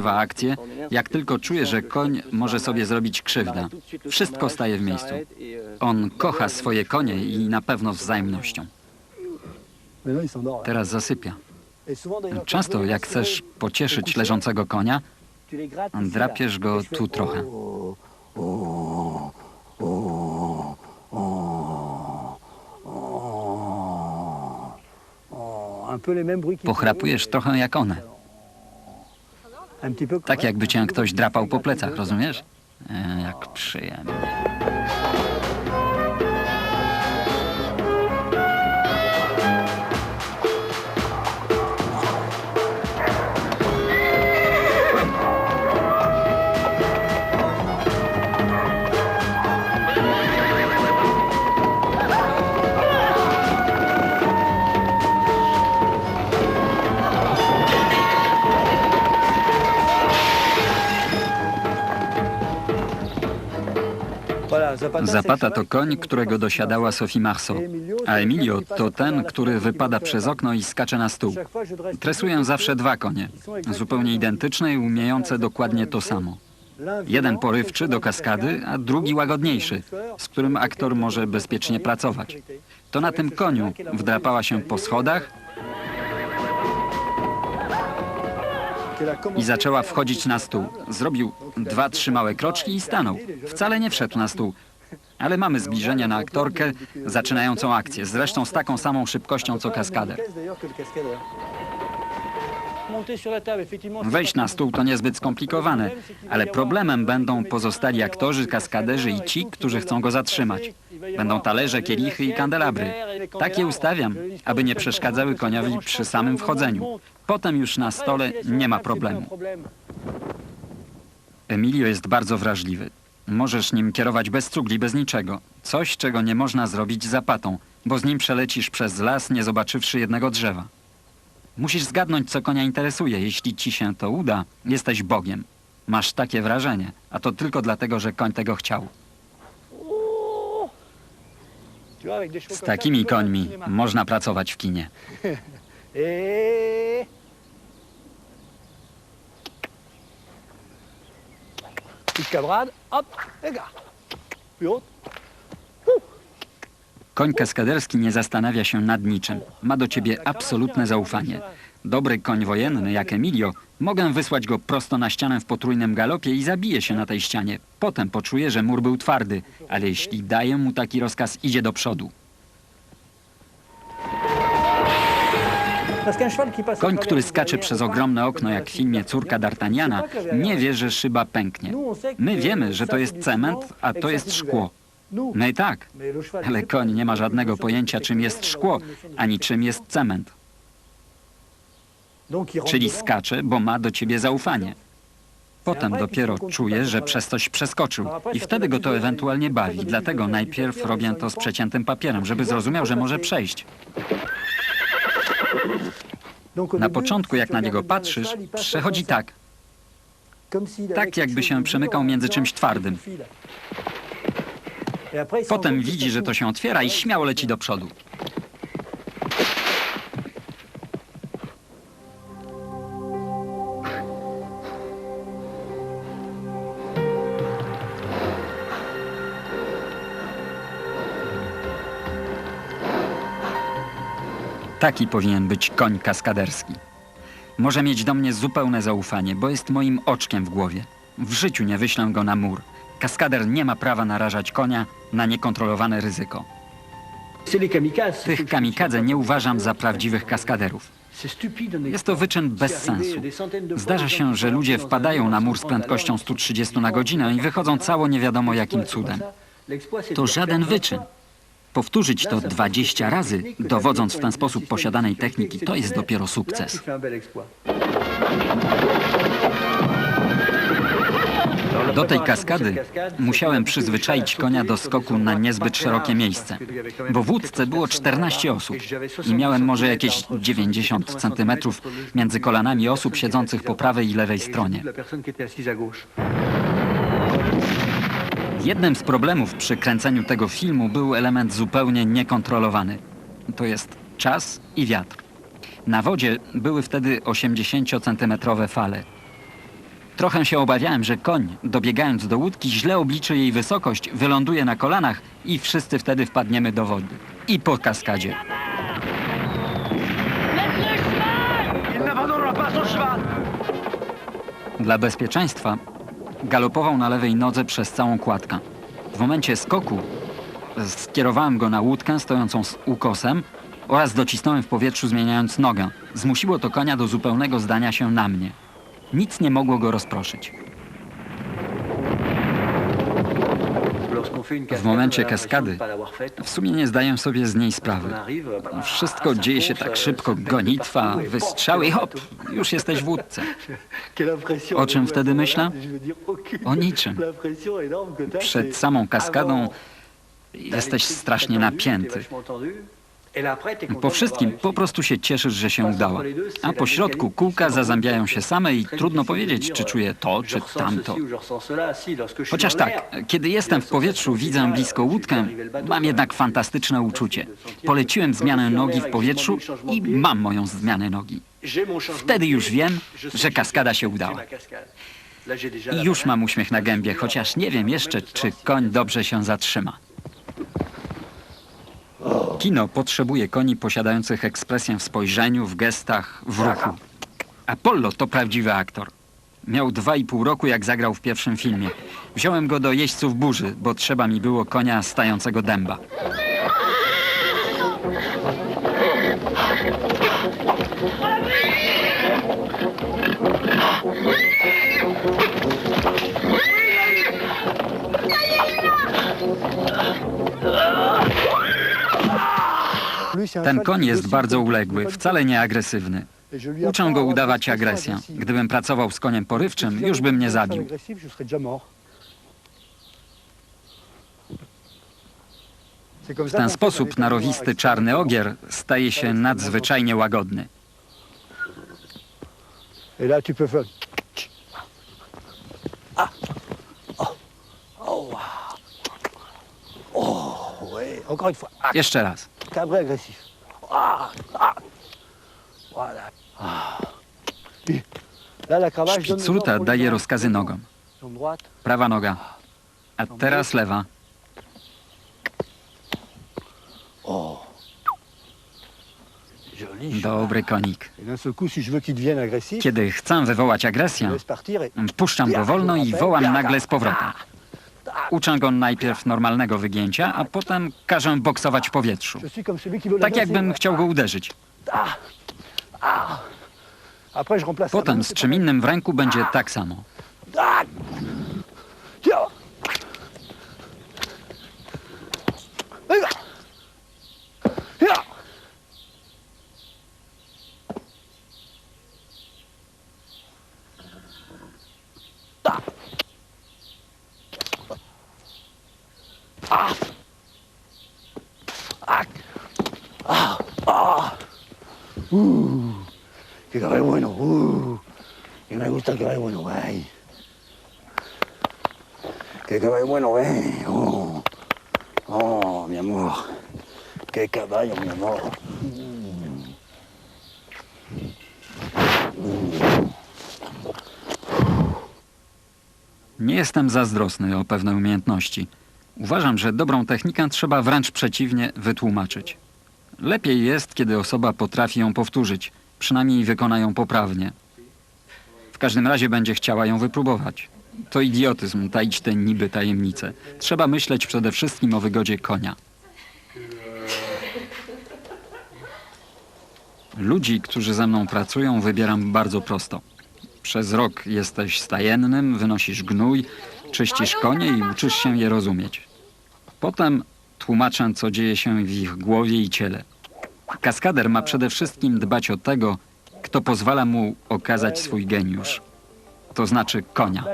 przerywa akcję, jak tylko czuje, że koń może sobie zrobić krzywdę. Wszystko staje w miejscu. On kocha swoje konie i na pewno z wzajemnością. Teraz zasypia. Często, jak chcesz pocieszyć leżącego konia, drapiesz go tu trochę. Pochrapujesz trochę jak one. Tak jakby cię ktoś drapał po plecach, rozumiesz? E, jak przyjemnie. Zapata to koń, którego dosiadała Sophie Marceau, a Emilio to ten, który wypada przez okno i skacze na stół. Tresuję zawsze dwa konie, zupełnie identyczne i umiejące dokładnie to samo. Jeden porywczy do kaskady, a drugi łagodniejszy, z którym aktor może bezpiecznie pracować. To na tym koniu wdrapała się po schodach i zaczęła wchodzić na stół. Zrobił dwa, trzy małe kroczki i stanął. Wcale nie wszedł na stół. Ale mamy zbliżenie na aktorkę zaczynającą akcję, zresztą z taką samą szybkością co kaskader. Wejść na stół to niezbyt skomplikowane, ale problemem będą pozostali aktorzy, kaskaderzy i ci, którzy chcą go zatrzymać. Będą talerze, kielichy i kandelabry. Tak je ustawiam, aby nie przeszkadzały koniowi przy samym wchodzeniu. Potem już na stole nie ma problemu. Emilio jest bardzo wrażliwy. Możesz nim kierować bez cugli, bez niczego. Coś, czego nie można zrobić zapatą, bo z nim przelecisz przez las, nie zobaczywszy jednego drzewa. Musisz zgadnąć, co konia interesuje. Jeśli ci się to uda, jesteś Bogiem. Masz takie wrażenie, a to tylko dlatego, że koń tego chciał. Z takimi końmi można pracować w kinie. Petite cabrade, hop, et gare. Plus haute. Koń kaskaderski nie zastanawia się nad niczym. Ma do ciebie absolutne zaufanie. Dobry koń wojenny jak Emilio, mogę wysłać go prosto na ścianę w potrójnym galopie i zabije się na tej ścianie. Potem poczuje, że mur był twardy, ale jeśli daję mu taki rozkaz, idzie do przodu. Koń, który skacze przez ogromne okno, jak w filmie Córka D'Artagnana, nie wie, że szyba pęknie. My wiemy, że to jest cement, a to jest szkło. No i tak, le cheval, ale koń nie ma żadnego pojęcia, czym jest szkło, ani czym jest cement. Rentre Czyli skacze, bo ma do ciebie zaufanie. Potem dopiero czuje, że przez coś przeskoczył i wtedy go to ewentualnie bawi. Dlatego najpierw robię to z przeciętym papierem, żeby zrozumiał, że może przejść. Na początku, jak na niego patrzysz, przechodzi tak, tak jakby się przemykał między czymś twardym. Potem widzi, że to się otwiera i śmiało leci do przodu. Taki powinien być koń kaskaderski. Może mieć do mnie zupełne zaufanie, bo jest moim oczkiem w głowie. W życiu nie wyślę go na mur. Kaskader nie ma prawa narażać konia na niekontrolowane ryzyko. Tych kamikadze nie uważam za prawdziwych kaskaderów. Jest to wyczyn bez sensu. Zdarza się, że ludzie wpadają na mur z prędkością 130 na godzinę i wychodzą cało nie wiadomo jakim cudem. To żaden wyczyn. Powtórzyć to 20 razy, dowodząc w ten sposób posiadanej techniki, to jest dopiero sukces. Do tej kaskady musiałem przyzwyczaić konia do skoku na niezbyt szerokie miejsce, bo w łódce było 14 osób i miałem może jakieś 90 centymetrów między kolanami osób siedzących po prawej i lewej stronie. Jednym z problemów przy kręceniu tego filmu był element zupełnie niekontrolowany. To jest czas i wiatr. Na wodzie były wtedy 80-centymetrowe fale. Trochę się obawiałem, że koń, dobiegając do łódki, źle obliczy jej wysokość, wyląduje na kolanach i wszyscy wtedy wpadniemy do wody. I po kaskadzie. Dla bezpieczeństwa galopował na lewej nodze przez całą kładkę. W momencie skoku skierowałem go na łódkę stojącą z ukosem oraz docisnąłem w powietrzu zmieniając nogę. Zmusiło to konia do zupełnego zdania się na mnie. Nic nie mogło go rozproszyć. W momencie kaskady W sumie nie zdaję sobie z niej sprawy. Wszystko dzieje się tak szybko, gonitwa, wystrzały i hop, już jesteś w łódce. O czym wtedy myślę? O niczym. Przed samą kaskadą jesteś strasznie napięty. Po wszystkim po prostu się cieszysz, że się udało. A po środku kółka zazębiają się same i trudno powiedzieć, czy czuję to, czy tamto. Chociaż tak, kiedy jestem w powietrzu, widzę blisko łódkę, mam jednak fantastyczne uczucie. Poleciłem zmianę nogi w powietrzu i mam moją zmianę nogi. Wtedy już wiem, że kaskada się udała. I już mam uśmiech na gębie, chociaż nie wiem jeszcze, czy koń dobrze się zatrzyma. Kino potrzebuje koni posiadających ekspresję w spojrzeniu, w gestach, w ruchu. Apollo to prawdziwy aktor. Miał dwa i pół roku, jak zagrał w pierwszym filmie. Wziąłem go do jeźdźców burzy, bo trzeba mi było konia stającego dęba. Ten koń jest bardzo uległy, wcale nie agresywny. Uczę go udawać agresję. Gdybym pracował z koniem porywczym, już by mnie zabił. W ten sposób narowisty czarny ogier staje się nadzwyczajnie łagodny. Jeszcze raz. Cabré agressif. Ah Ah Voilà. Ah. Daje rozkazy nogom. Prawa noga. A teraz lewa. Dobry konik. Kiedy chcę wywołać agresję, puszczam go wolno i wołam nagle z powrotem. Uczę go najpierw normalnego wygięcia, a potem każę boksować w powietrzu. Tak jakbym chciał go uderzyć. Ah Ah Potem z czym innym w ręku będzie tak samo. Ah Ah Ah Ah Uh Que caballo bueno Uh Que me gusta el caballo bueno, güey Qué caballo bueno, ven. Oh, oh, mi amor. Qué caballo, mi amor. Nie jestem zazdrosny o pewne umiejętności. Uważam, że dobrą technikę trzeba wręcz przeciwnie wytłumaczyć. Lepiej jest, kiedy osoba potrafi ją powtórzyć, przynajmniej wykona ją poprawnie. W każdym razie będzie chciała ją wypróbować. To idiotyzm taić te niby tajemnice. Trzeba myśleć przede wszystkim o wygodzie konia. Ludzi, którzy ze mną pracują, wybieram bardzo prosto. Przez rok jesteś stajennym, wynosisz gnój, czyścisz konie i uczysz się je rozumieć. Potem tłumaczę, co dzieje się w ich głowie i ciele. Kaskader ma przede wszystkim dbać o tego, kto pozwala mu okazać swój geniusz. To znaczy konia.